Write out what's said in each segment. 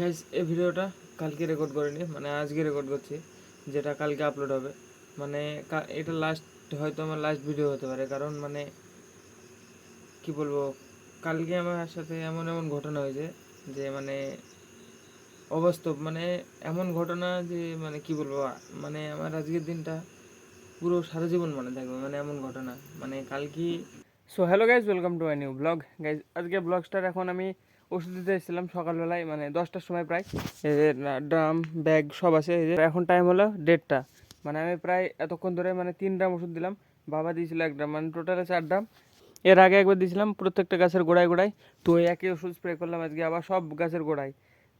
Guys এই ভিডিওটা কালকে রেকর্ড করিনি মানে আজকে রেকর্ড করছি, যেটা কালকে আপলোড হবে। মানে এটা লাস্ট হয়তো আমার লাস্ট ভিডিও হতে পারে, কারণ মানে কি বলব, কালকে আমার সাথে এমন এমন ঘটনা হয়েছে যে মানে অবাস্তব মানে এমন ঘটনা যে মানে কি বলব মানে আমার আজকের দিনটা পুরো সারা জীবন মনে থাকবে মানে এমন ঘটনা। মানে কালকে so hello guys welcome to my new blog guys আজকে ব্লগ স্টার এখন আমি ওষুধ দিতে এসেছিলাম সকালবেলায় মানে দশটার সময় প্রায়। যে ড্রাম, ব্যাগ সব আছে। এই যে, এখন টাইম হলো দেড়টা। মানে আমি প্রায় এতক্ষণ ধরে মানে তিন ড্রাম ওষুধ দিলাম। বাবা দিয়েছিল এক ড্রাম মানে টোটালে চার ড্রাম। এর আগে একবার দিয়েছিলাম প্রত্যেকটা গাছের গোড়ায় গোড়ায়। তো একই ওষুধ স্প্রে করলাম আজকে, আবার সব গাছের গোড়ায়।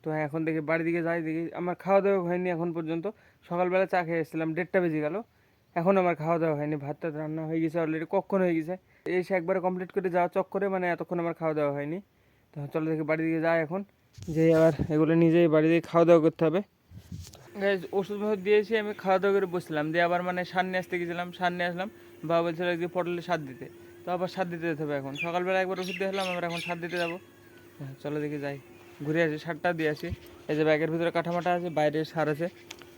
তো হ্যাঁ এখন দেখি বাড়ির দিকে যাই, দেখি। আমার খাওয়া দাওয়া হয়নি এখন পর্যন্ত। সকালবেলা চা খেয়ে এসেছিলাম, দেড়টা বেজে গেল। এখন আমার খাওয়া দাওয়া হয়নি ভাত টাত রান্না হয়ে গেছে অলরেডি কখন হয়ে গেছে। এসে একবার কমপ্লিট করে যাওয়া চক্করে মানে এতক্ষণ আমার খাওয়া দাওয়া হয়নি। তো চলো দেখি বাড়ি দিকে যাই এখন। যে আবার এগুলো নিজেই বাড়ি দিয়ে খাওয়া দাওয়া করতে হবে। ওষুধ ওষুধ দিয়েছি আমি খাওয়া দাওয়া করে বসলাম দিয়ে আবার মানে সার নিয়ে আসতে গেছিলাম সার নিয়ে আসলাম। বাবা বলছিল যে পটলে সার দিতে। তো আবার সার দিতে যেতে হবে এখন। সকালবেলা একবার ওষুধ দিয়ে আসলাম আবার এখন সার দিতে যাব। হ্যাঁ, চলো দেখি যাই। ঘুরে আসি সারটা দিয়ে আসি। এই যে ব্যাগের ভিতরে কাঠামাটা আছে বাইরে সার আছে।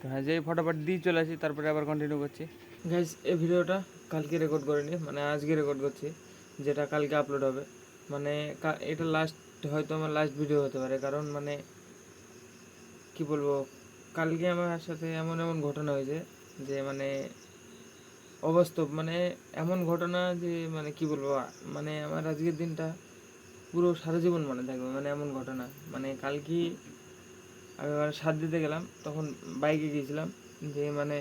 তো হ্যাঁ যেই ফটোফট দিয়ে চলে আসি তারপরে আবার কন্টিনিউ করছি। গাইজ এই ভিডিওটা কালকে রেকর্ড করিনি মানে আজকে রেকর্ড করছি যেটা কালকে আপলোড হবে। মানে এটা লাস্ট হয়তো আমার লাস্ট ভিডিও হতে পারে। কারণ মানে কি বলব, কালকে আমার সাথে এমন এমন ঘটনা হয়েছে যে মানে অবাস্তব। মানে এমন ঘটনা যে মানে কি বলব মানে আমার আজকের দিনটা পুরো সারা জীবন মনে থাকবে মানে এমন ঘটনা। মানে কালকে আমি মানে সাত দিতে গেলাম, তখন বাইকে গিয়েছিলাম, যে মানে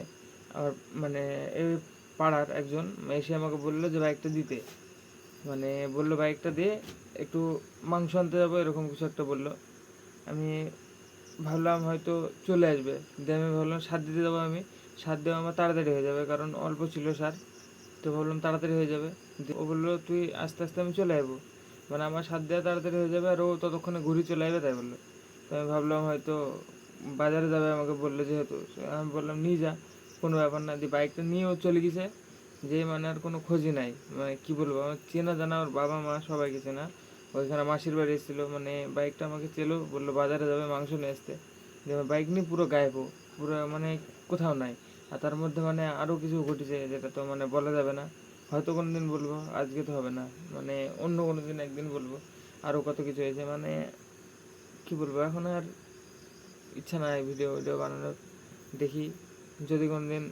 আমার মানে এই পাড়ার একজন এসে আমাকে বলল যে বাইকটা দিতে। মানে বলল বাইকটা দিয়ে একটু মাংস আনতে যাব, এরকম কিছু একটা বলল। আমি ভাবলাম হয়তো চলে আসবে। দিয়ে আমি ভাবলাম সার দিতে যাব আমি। সার দেওয়া আমার তাড়াতাড়ি হয়ে যাবে, কারণ অল্প ছিল সার। তো ভাবলাম তাড়াতাড়ি হয়ে যাবে। ও বলল, তুই আস্তে আস্তে আমি চলে আসব। মানে আমার সার দেওয়া তাড়াতাড়ি হয়ে যাবে আর ও ততক্ষণে ঘুরে চলে আসবে, তাই বলল। তো আমি ভাবলাম, হয়তো বাজারে যাবে আমাকে বলল যেহেতু। আমি বললাম, নিয়ে যা, কোনো ব্যাপার না। দিয়ে বাইকটা নিয়েও চলে গেছে। যে মানে আর কোনো খোঁজই নাই। মানে কি বলব, আমার চেনা জানা ওর বাবা মা সবাই গেছে না ওইখানে মাসির বাড়ি এসেছিল মানে বাইকটা আমাকে চেলো, বলল বাজারে যাবে, মাংস নিয়ে আসতে। বাইক নিয়ে পুরো গায়েব, পুরো মানে কোথাও নাই। আর তার মধ্যে মানে আরও কিছু ঘটেছে যেটা তো মানে বলা যাবে না। হয়তো কোনো দিন বলব, আজকে তো হবে না। মানে অন্য কোনো দিন একদিন বলব। আরও কত কিছু হয়েছে মানে কি বলব, এখন আর ইচ্ছা নাই ভিডিও ভিডিও বানানোর। দেখি, যদি কোনো দিন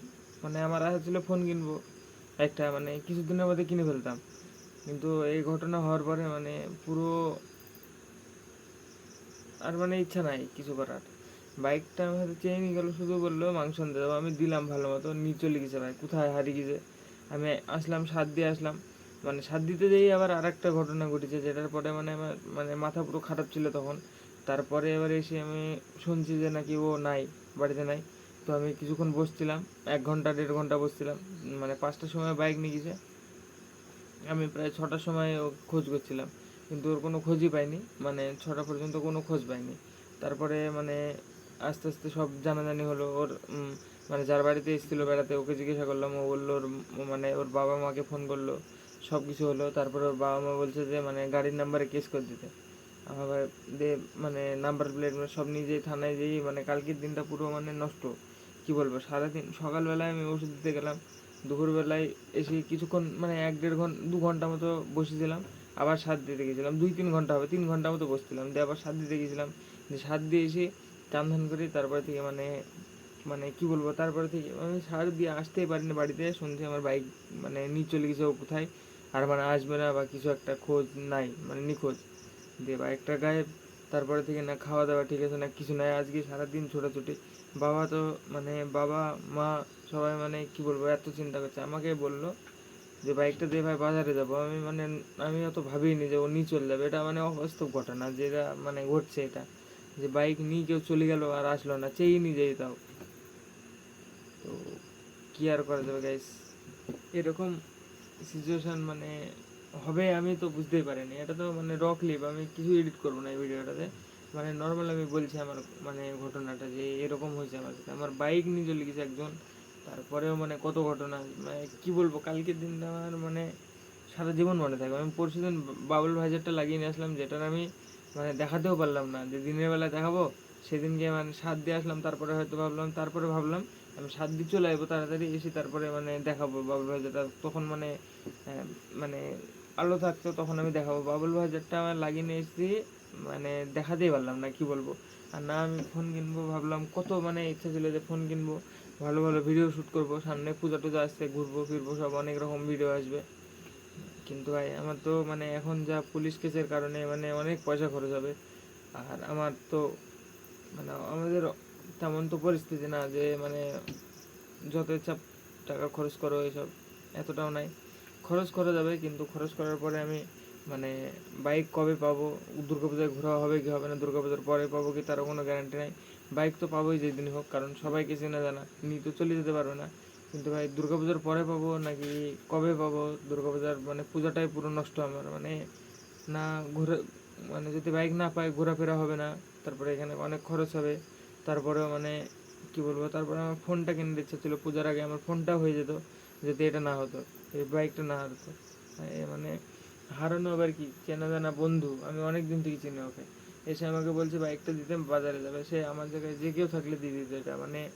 মানে আমার আশা ছিল ফোন কিনবো। একটা মানে কিছুদিনের মধ্যে কিনে ফেলতাম। কিন্তু এই ঘটনা হওয়ার পরে মানে পুরো আর মানে ইচ্ছা নাই কিছু করার। বাইকটা আমি হয়তো চেয়ে নিয়ে গেলো, শুধু বলল, মাংস আনতে যাব। আমি দিলাম ভালো মতো নিয়ে চলে গেছে ভাই, কোথায় হারিয়ে গেছে? আমি আসলাম, সাত দিয়ে আসলাম। মানে সাত দিতে যেই আবার আর একটা ঘটনা ঘটেছে, যেটার পরে মানে আমার মানে মাথা পুরো খারাপ ছিল তখন। তারপরে এবার এসে আমি শুনছি যে নাকি ও নাই, বাড়িতে নাই। তো আমি কিছুক্ষণ বসছিলাম, এক ঘণ্টা, দেড় ঘণ্টা বসছিলাম মানে পাঁচটার সময় বাইক নিয়ে গেছে। আমি প্রায় ছটার সময় খোঁজ করছিলাম, কিন্তু ওর কোনো খোঁজই পাইনি মানে ছটা পর্যন্ত কোনো খোঁজ পাইনি। তারপরে মানে আস্তে আস্তে সব জানাজানি হলো, ওর মানে যার বাড়িতে এসেছিল বেড়াতে, ওকে জিজ্ঞাসা করলাম, ও বলল ওর মানে ওর বাবা মাকে ফোন করল, সব কিছু হলো। তারপরে ওর বাবা মা বলছে যে মানে গাড়ির নাম্বারে কেস করে দিতে। আবার দিয়ে মানে নাম্বার প্লেট সব যেয়ে থানায় যেয়ে মানে কালকের দিনটা পুরো মানে নষ্ট। কি বলব, সারাদিন সকালবেলায় আমি ওষুধ দিতে গেলাম, দুপুরবেলায় এসে কিছুক্ষণ মানে এক দেড় ঘণ্টা দু ঘণ্টা মতো বসেছিলাম, আবার সাত দিতে গেছিলাম, দুই তিন ঘণ্টা হবে, তিন ঘণ্টা মতো বসছিলাম, দিয়ে আবার সাত দিতে গেছিলাম, দিয়ে সাত দিয়ে এসে চান ধান করি তারপরে থেকে মানে মানে কি বলব, তারপরে থেকে আমি সার দিয়ে আসতেই পারিনি বাড়িতে, শুনছি আমার বাইক মানে নিয়ে চলে গেছে কোথায়, আর মানে আসবে না বা কিছু একটা খোঁজ নাই মানে নিখোঁজ, দিয়ে বাইকটা গায়েব তারপরে থেকে না খাওয়া দাওয়া ঠিক আছে, না কিছু নাই, আজকে সারাদিন ছোটাছুটি বাবা তো মানে বাবা, মা সবাই মানে কি বলব, এত চিন্তা করছে। আমাকে বলল যে বাইকটা দিয়ে ভাই, বাজারে যাব। আমি মানে আমি অত ভাবিনি যে ও নিয়ে চলে যাবে। এটা মানে অবাস্তব ঘটনা যেটা মানে ঘটছে এটা। যে, বাইক নিয়ে কেউ চলে গেল আর আসলো না চেয়ে নিয়ে যাই তাও। তো কি আর করা যাবে গাইস এরকম সিচুয়েশন মানে হবে আমি তো বুঝতেই পারিনি। এটা তো মানে র ক্লিপ আমি কিছু এডিট করব না এই ভিডিওটাতে মানে নর্মাল আমি বলছি আমার মানে ঘটনাটা যে এরকম হয়েছে আমার সাথে। আমার বাইক নিয়ে চলে গেছে একজন, তারপরেও মানে কত ঘটনা মানে কি বলব, কালকের দিনটা আমার মানে সারা জীবন মনে থাকবে আমি পরশু দিন বাবুল ভাইজারটা লাগিয়ে নিয়ে আসলাম, যেটার আমি মানে দেখাতেও পারলাম না। যে দিনের বেলা দেখাবো, সেদিনকে মানে সাত দিয়ে আসলাম, তারপরে হয়তো ভাবলাম, তারপরে ভাবলাম, আমি সাত দিয়ে চলে আসব, তাড়াতাড়ি এসে তারপরে মানে দেখাবো বাবুল ভাজারটা। তখন মানে মানে আলো থাকতো, তখন আমি দেখাবো। বাবুল ভাজারটা আমার লাগিয়ে নিয়ে এসেছি মানে দেখাতেই পারলাম না, কি বলব? আর না আমি ফোন কিনবো ভাবলাম, কত মানে ইচ্ছা ছিল যে ফোন কিনবো। ভালো ভালো ভিডিও শ্যুট করব, সামনে পূজা টুজা আসছে, ঘুরবো, ফিরবো, সব অনেক রকম ভিডিও আসবে। কিন্তু ভাই, আমার তো মানে এখন যা পুলিশ কেসের কারণে মানে অনেক পয়সা খরচ হবে। আর আমার তো মানে আমাদের তেমন তো পরিস্থিতি না যে মানে যত ইচ্ছা টাকা খরচ করো এসব, এতটাও নাই। খরচ করা যাবে, কিন্তু খরচ করার পরে আমি মানে বাইক কবে পাবো? দুর্গাপূজায় ঘোরা হবে কি হবে না? দুর্গাপূজার পরে পাবো কি তারও কোনো গ্যারান্টি নাই। বাইক তো পাবোই যেদিন হোক, কারণ সবাইকে চেনা জানা। নিয়ে তো চলে যেতে পারবে না। কিন্তু ভাই, দুর্গাপূজার পরে পাবো নাকি কবে পাবো? দুর্গাপূজার মানে পূজাটাই পুরো নষ্ট আমার। মানে না ঘুরে মানে যদি বাইক না পাই, ঘোরাফেরা হবে না। তারপরে এখানে অনেক খরচ হবে। তারপরেও মানে কি বলব? তারপরে আমার ফোনটা কিনে ইচ্ছা ছিল। পূজার আগে আমার ফোনটা হয়ে যেত যদি এটা না হতো। এই বাইকটা না হতো মানে হারানো আবার কি? চেনা জানা বন্ধু। আমি অনেক দিন থেকে চিনি ওকে। এসে আমাকে বলছে বাইকটা দিতে বাজারে যাবে। সে আমার জায়গায় যে কেউ থাকলে দিয়ে দিত এটা। মানে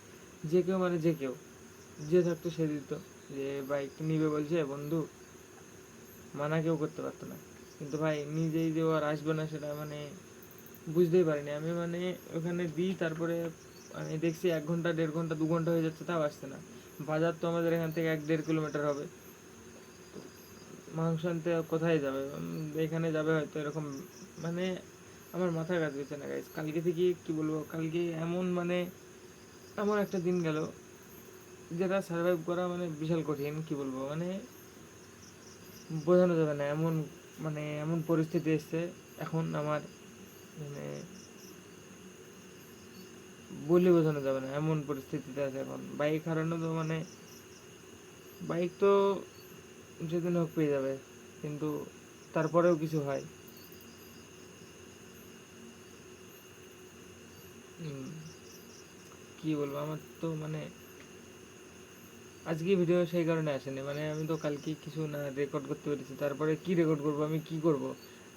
যে কেউ মানে যে কেউ। যে থাকতো সে দিত। যে বাইক নিবে বলছে, বন্ধু, মানা কেউ করতে পারতো না। কিন্তু ভাই, নিজেই যে আর আসবে না, সেটা মানে বুঝতেই পারিনি। আমি মানে ওখানে দিই, তারপরে আমি দেখছি এক ঘণ্টা, দেড় ঘণ্টা, দু ঘণ্টা হয়ে যাচ্ছে, তাও আসছে না। বাজার তো আমাদের এখান থেকে এক দেড় কিলোমিটার হবে। মাংস আনতে কোথায় যাবে? এখানে যাবে হয়তো এরকম মানে আমার মাথা কাজ করছে না গাইজ কালকে থেকে কি বলব? কালকে এমন মানে এমন একটা দিন গেল যেটা সার্ভাইভ করা মানে বিশাল কঠিন, কি বলব? মানে বোঝানো যাবে না, এমন মানে এমন পরিস্থিতি এসছে এখন আমার মানে বলে বোঝানো যাবে না, এমন পরিস্থিতিতে আছে এখন। বাইক হারানো তো মানে বাইক তো যেদিন হোক পেয়ে যাবে, কিন্তু তারপরেও কিছু হয়। কি বলব, আমার তো মানে আজকে ভিডিও সেই কারণে আসেনি মানে আমি তো কালকে কিছু না রেকর্ড করতে পেরেছি, তারপরে কি রেকর্ড করব, আমি কি করব?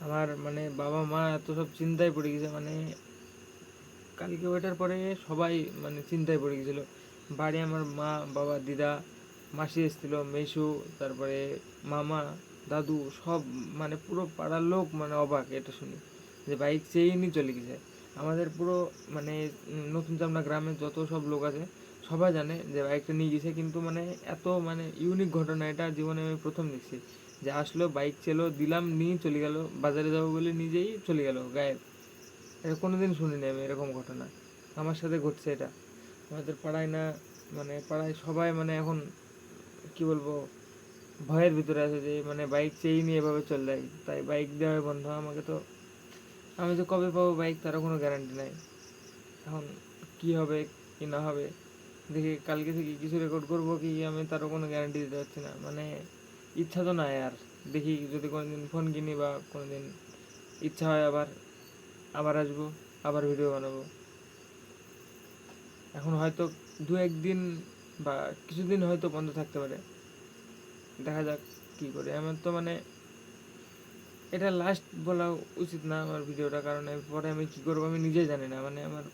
আমার মানে বাবা মা এত সব চিন্তায় পড়ে গেছে মানে কালকে ওইটার পরে সবাই মানে চিন্তায় পড়ে গেছিল। বাড়ি আমার মা, বাবা, দিদা মাসি এসেছিল, মেসু, তারপরে মামা, দাদু, সব মানে পুরো পাড়ার লোক মানে অবাক এটা শুনি যে বাইক চেয়েই নিয়ে চলে গেছে। আমাদের পুরো মানে নতুন চামড়া গ্রামে যত সব লোক আছে, সবাই জানে যে বাইকটা নিয়ে গেছে কিন্তু মানে এত মানে ইউনিক ঘটনা এটা জীবনে আমি প্রথম দেখছি। যে আসলো, বাইক চেলো, দিলাম, নিয়ে চলে গেল, বাজারে যাব বলে নিজেই চলে গেল, গায়েব। এটা কোনো কোনোদিন শুনিনি আমি এরকম ঘটনা। আমার সাথে ঘটছে এটা। আমাদের পাড়ায় না মানে পাড়ায় সবাই মানে এখন কি বলব, ভয়ের ভিতরে আছে যে মানে বাইক চেয়ে নিয়ে এভাবে চলে যায়। তাই বাইক দেওয়া বন্ধ। আমাকে তো, আমি তো কবে পাবো বাইক তারও কোনো গ্যারান্টি নাই। এখন কি হবে, কি না হবে, দেখি কালকে থেকে কিছু রেকর্ড করব কি, আমি তারও কোনো গ্যারান্টি দিতে পারছি না। মানে ইচ্ছা তো নাই আর। দেখি যদি কোনোদিন ফোন কিনি বা কোনোদিন ইচ্ছা হয় আবার আবার আসব, আবার ভিডিও বানাবো। এখন হয়তো দু একদিন বা কিছুদিন হয়তো বন্ধ থাকতে পারে। দেখা যাক কি করে। আমার তো মানে এটা লাস্ট বলা উচিত না আমার ভিডিওটা, কারণ এরপরে আমি কি করব আমি নিজে জানি না। মানে আমার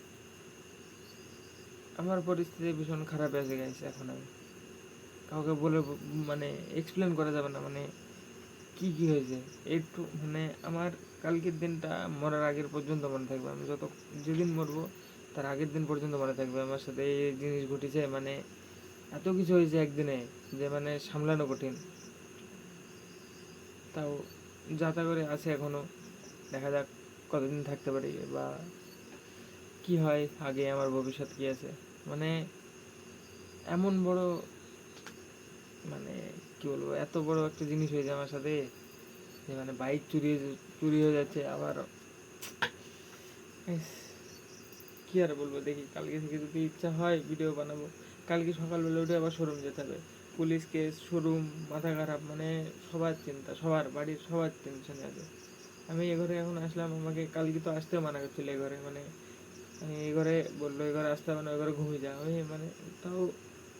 আমার পরিস্থিতি ভীষণ খারাপ আছে গেছে এখন আমি। কাউকে বলে মানে এক্সপ্লেন করা যাবে না মানে কি কি হয়েছে। একটু মানে আমার কালকের দিনটা মরার আগের পর্যন্ত মনে থাকবে। আমি যত, যেদিন মরবো তার আগের দিন পর্যন্ত মনে থাকবে। আমার সাথে এই জিনিস ঘটেছে মানে এত কিছু হয়েছে একদিনে যে মানে সামলানো কঠিন। তাও যাতা করে আছে এখনও। দেখা যাক কতদিন থাকতে পারি বা কি হয় আগে আমার ভবিষ্যৎ কি আছে। মানে এমন বড় মানে কি বলব, এত বড় একটা জিনিস হয়েছে আমার সাথে যে মানে বাইক চুরি চুরি হয়ে যাচ্ছে আবার কি আর বলব, দেখি কালকে থেকে যদি ইচ্ছা হয় ভিডিও বানাবো। কালকে সকালবেলা উঠে আবার শোরুম যেতে হবে। পুলিশ কেস শোরুম মাথা খারাপ মানে সবার চিন্তা, সবার, বাড়ির সবার টেনশনে আছে। আমি এ ঘরে এখন আসলাম, আমাকে কালকে তো আসতে মানা করছিল এ ঘরে মানে এই ঘরে বলল এই ঘরে আসতে হবে না, ওই ঘরে ঘুমিয়ে যা। আমি মানে তাও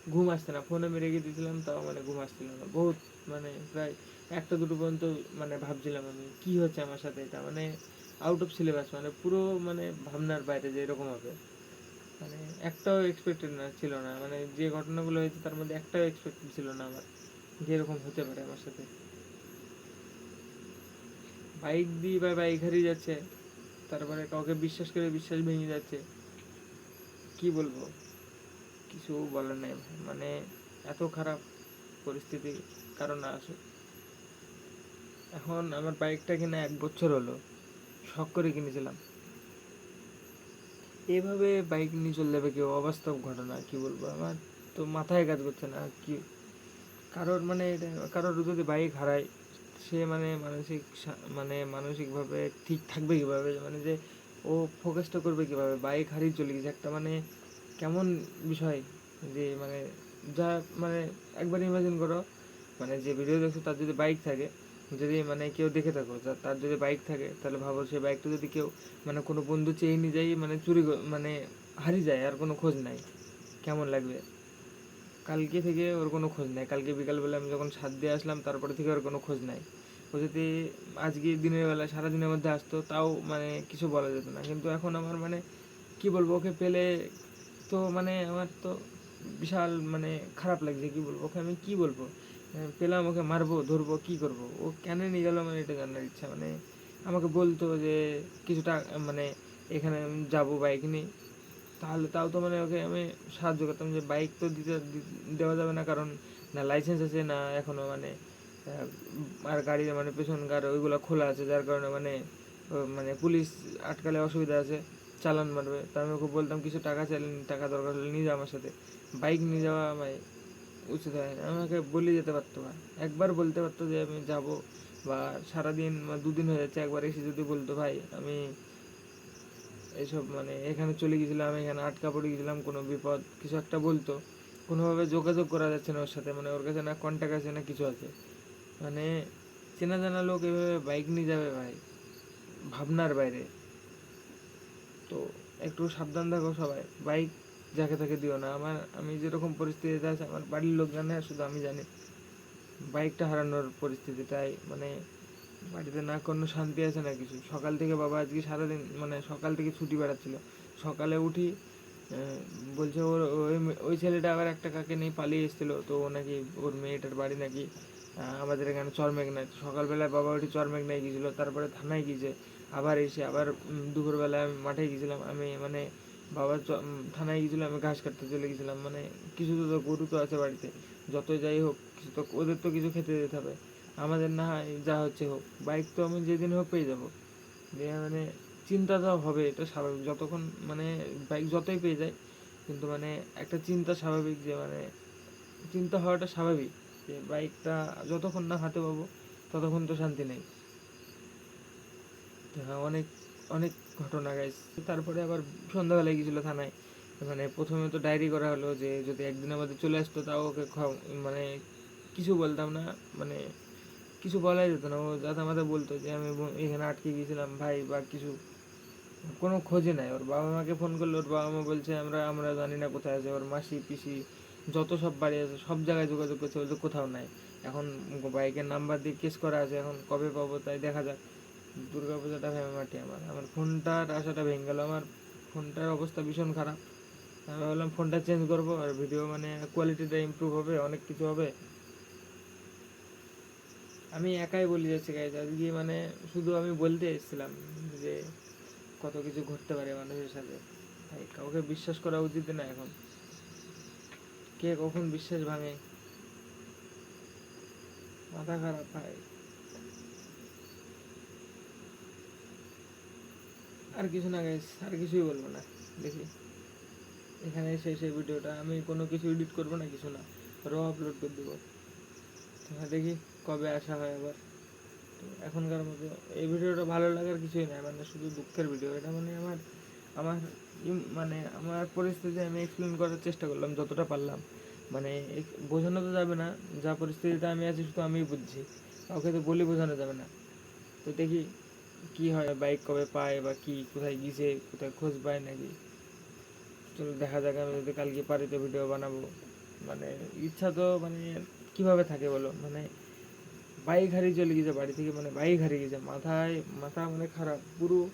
ঘুম আসছে না ফোনে আমি রেখে দিয়েছিলাম, তাও মানে ঘুম আসছিল না। বহুত মানে প্রায় একটা দুটো পর্যন্ত মানে ভাবছিলাম আমি, কি হচ্ছে আমার সাথে এটা? মানে আউট অফ সিলেবাস মানে পুরো মানে ভাবনার বাইরে যে এরকম হবে। মানে একটাও এক্সপেক্টেড না, ছিল না। মানে যে ঘটনাগুলো হয়েছে, তার মধ্যে একটাও এক্সপেক্টেড ছিল না আমার, যে এরকম হতে পারে আমার সাথে। বাইক দিয়ে বা বাইক হারিয়ে যাচ্ছে, তারপরে কাউকে বিশ্বাস করে বিশ্বাস ভেঙে যাচ্ছে, কি বলব? কিছু বলার নেই মানে এত খারাপ পরিস্থিতি, কারণ আসে এখন আমার বাইকটা কিনা এক বছর হলো, শখ করে কিনেছিলাম। এভাবে বাইক নিয়ে চলে যাবে কেউ অবাস্তব ঘটনা? কি বলব? আমার তো মাথায় কাজ করছে না। কি? কারোর মানে এটা, কারোর যদি বাইক হারায়, সে মানে মানসিক মানে মানসিকভাবে ঠিক থাকবে কীভাবে? মানে যে ও ফোকাসটা করবে কীভাবে? বাইক হারিয়ে চলে গেছে। একটা মানে কেমন বিষয় যে মানে যা মানে একবার ইমাজিন করো মানে যে ভিডিও দেখছ, তার যদি বাইক থাকে যদি মানে কেউ দেখে থাকো তার যদি বাইক থাকে, তাহলে ভাবো সেই বাইকটা যদি কেউ মানে কোনো বন্ধু চেয়ে নিয়ে যায় মানে চুরি মানে হারিয়ে যায়, আর কোনো খোঁজ নাই। কেমন লাগবে? কালকে থেকে ওর কোনো খোঁজ নাই। কালকে বিকালবেলা আমি যখন সাত দিয়ে আসলাম, তারপরে থেকে ওর কোনো খোঁজ নাই। ও যদি আজকে দিনের বেলা সারা দিনের মধ্যে আসতো, তাও মানে কিছু বলা যেত না। কিন্তু এখন আমার মানে কি বলব, ওকে পেলে তো মানে আমার তো বিশাল মানে খারাপ লাগছে। কি বলব, ওকে আমি কি বলব? পেলাম ওকে মারবো, ধরবো, কি করব? ও কেন নিয়ে গেল মানে এটা জানার ইচ্ছা মানে আমাকে বলতো যে কিছুটা মানে এখানে যাব বাইক নিয়ে। তাহলে তাও তো মানে ওকে আমি সাহায্য করতাম যে বাইক তো দিতে দেওয়া যাবে না, কারণ না লাইসেন্স আছে, না এখনও মানে আর গাড়ির মানে পেছন গাড়ি ওইগুলো খোলা আছে, যার কারণে মানে মানে পুলিশ আটকালে অসুবিধা আছে, চালান মারবে। তা আমি ওকে বলতাম, কিছু টাকা চাইলে টাকা দরকার হলে নিয়ে যা আমার সাথে। বাইক নিয়ে যাওয়া আমায় উচিত হয় আমাকে বলে যেতে পারতো না। একবার বলতে পারতো যে আমি যাব বা সারাদিন বা দুদিন হয়ে যাচ্ছে একবার এসে যদি বলতো, ভাই, আমি এইসব মানে এখানে চলে গেছিলাম এখানে আটকা পড়ে গেছিলাম, কোনো বিপদ, কিছু একটা বলতো। কোনোভাবে যোগাযোগ করা যাচ্ছে না ওর সাথে মানে ওর কাছে না কন্ট্যাক্ট আছে, না কিছু আছে। মানে চেনা জানা লোক এভাবে বাইক নিয়ে যাবে ভাই, ভাবনার বাইরে। তো একটু সাবধান থাকো সবাই। বাইক যাকে তাকে দিও না। আমার, আমি যেরকম পরিস্থিতিতে আছে আমার বাড়ির লোক জানে শুধু আমি জানি। বাইকটা হারানোর পরিস্থিতিটাই মানে বাড়িতে না কোনো শান্তি আছে না কিছু। সকাল থেকে বাবা আজকে সারাদিন মানে সকাল থেকে ছুটি বেড়াচ্ছিল। সকালে উঠি বলছে ওর, ওই ওই ছেলেটা আবার একটা কাকে নিয়ে পালিয়ে এসেছিল। তো ও নাকি, ওর মেয়েটার বাড়ি নাকি আমাদের এখানে চরমেঘনায়। সকালবেলায় বাবা ওটি চরমেঘনায় গিয়েছিল, তারপরে থানায় গিয়েছে। আবার এসে আবার দুপুরবেলায় আমি মাঠে গিয়েছিলাম। আমি মানে বাবা থানায় গিয়েছিল আমি ঘাস কাটতে চলে গেছিলাম মানে কিছু তো গরু তো আছে বাড়িতে, যতই যাই হোক, কিছু তো, ওদের তো কিছু খেতে দিতে হবে। আমাদের না হয় যা হচ্ছে হোক, বাইক তো আমি যেদিন হোক পেয়ে যাব। দিয়ে মানে চিন্তা তো হবে, এটা স্বাভাবিক, যতক্ষণ মানে বাইক যতই পেয়ে যায়, কিন্তু মানে একটা চিন্তা স্বাভাবিক যে মানে চিন্তা হওয়াটা স্বাভাবিক, যে বাইকটা যতক্ষণ না হাতে পাবো, ততক্ষণ তো শান্তি নেই। হ্যাঁ অনেক অনেক ঘটনা গাইস তারপরে আবার সন্ধ্যাবেলায় গেছিল থানায়। মানে প্রথমে তো ডায়েরি করা হলো যে যদি একদিনের মধ্যে চলে আসতো, তাও ওকে মানে কিছু বলতাম না মানে কিছু বলাই যেত না। ও যাতে আমাদের বলতো যে, আমি এখানে আটকে গিয়েছিলাম, ভাই বা কিছু। কোনো খোঁজে নাই। ওর বাবা মাকে ফোন করল, ওর বাবা মা বলছে, আমরা আমরা জানি না কোথায় আছে। ওর মাসি, পিসি, যত সব বাড়ি আছে, সব জায়গায় যোগাযোগ করছে বলছে কোথাও নাই। এখন বাইকের নাম্বার দিয়ে কেস করা আছে, এখন কবে পাবো তাই দেখা যাক। দুর্গা পূজাটা ভেবে মাটি আমার। আমার ফোনটার আশাটা ভেঙে গেল। আমার ফোনটার অবস্থা ভীষণ খারাপ। আমি ভাবলাম ফোনটা চেঞ্জ করব আর ভিডিও মানে কোয়ালিটিটা ইমপ্রুভ হবে, অনেক কিছু হবে। আমি একাই বলি যাচ্ছি গাইজ আজকে মানে শুধু আমি বলতে এসেছিলাম যে কত কিছু ঘটতে পারে মানুষের সাথে। ভাই, কাউকে বিশ্বাস করা উচিত না এখন। কে কখন বিশ্বাস ভাঙে? মাথা খারাপ, ভাই। আর কিছু না গাইস আর কিছুই বলব না দেখি। এখানে শেষ এই ভিডিওটা আমি কোনো কিছু এডিট করব না কিছু না র আপলোড করে দেবো। হ্যাঁ, দেখি কবে আসা হয় আবার। তো এখনকার মতো এই ভিডিওটা ভালো লাগার কিছুই নাই মানে শুধু দুঃখের ভিডিও এটা মানে আমার আমার মানে আমার পরিস্থিতি আমি এক্সপ্লেন করার চেষ্টা করলাম যতটা পারলাম। মানে বোঝানো তো যাবে না যা পরিস্থিতিতে আমি আছি শুধু আমিই বুঝছি কাউকে তো বলে বোঝানো যাবে না। তো দেখি কি হয়, বাইক কবে পায় বা কি, কোথায় গিয়েছে, কোথায় খোঁজ পায় নাকি? চলো দেখা যাক, আমি যদি কালকে পারি তো ভিডিও বানাবো। মানে ইচ্ছা তো মানে কীভাবে থাকে বলো? মানে বাইক হারিয়ে চলে গেছে বাড়ি থেকে মানে বাইক হারিয়ে গেছে মাথায়, মাথা মানে খারাপ, পুরো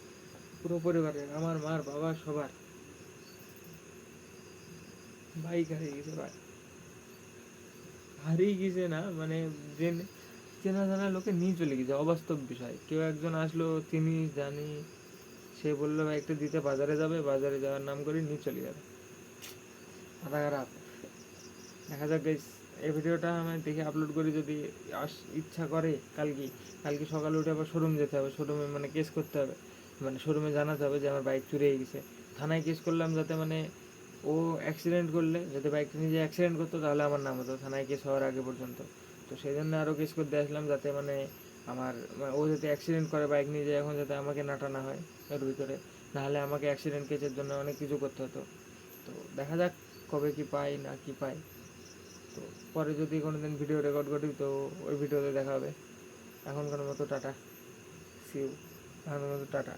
পুরো পরিবারের, আমার মার বাবা সবার। বাইক হারিয়ে গেছে ভাই। হারিয়ে গেছে না মানে জেনে চেনা জানা লোকে নিয়ে চলে গেছে, অবাস্তব বিষয়। কেউ একজন আসলো, তিনি জানি, সে বলল বাইকটা দিতে বাজারে যাবে, বাজারে যাওয়ার নাম করে নিয়ে চলে যাবে। মাথা খারাপ দেখা যাক এই ভিডিওটা আমি দেখে আপলোড করি যদি আস- ইচ্ছা করে কালকে। কালকে সকালে উঠে আবার শোরুম যেতে হবে। শোরুমে মানে কেস করতে হবে। মানে শোরুমে জানাতে হবে যে আমার বাইক চুরি হয়ে গেছে। থানায় কেস করলাম যাতে মানে ও অ্যাক্সিডেন্ট করলে, যদি বাইকটা নিজে অ্যাক্সিডেন্ট করতো তাহলে আমার নাম হতো, থানায় কেস হওয়ার আগে পর্যন্ত। তো সেই জন্য আরও কেস করতে আসলাম যাতে মানে আমার মানে ও যাতে অ্যাক্সিডেন্ট করে বাইক নিয়ে যায়, এখন যাতে আমাকে নাটানা হয় এর ভিতরে। নাহলে আমাকে অ্যাক্সিডেন্ট কেসের জন্য অনেক কিছু করতে হতো। তো দেখা যাক কবে কি পাই, না কি পাই। তো পরে যদি কোনো দিন ভিডিও রেকর্ড করি, তো ওই ভিডিওতে দেখা হবে। এখনকার মতো টাটা। সিউ এখনকার মতো টাটা।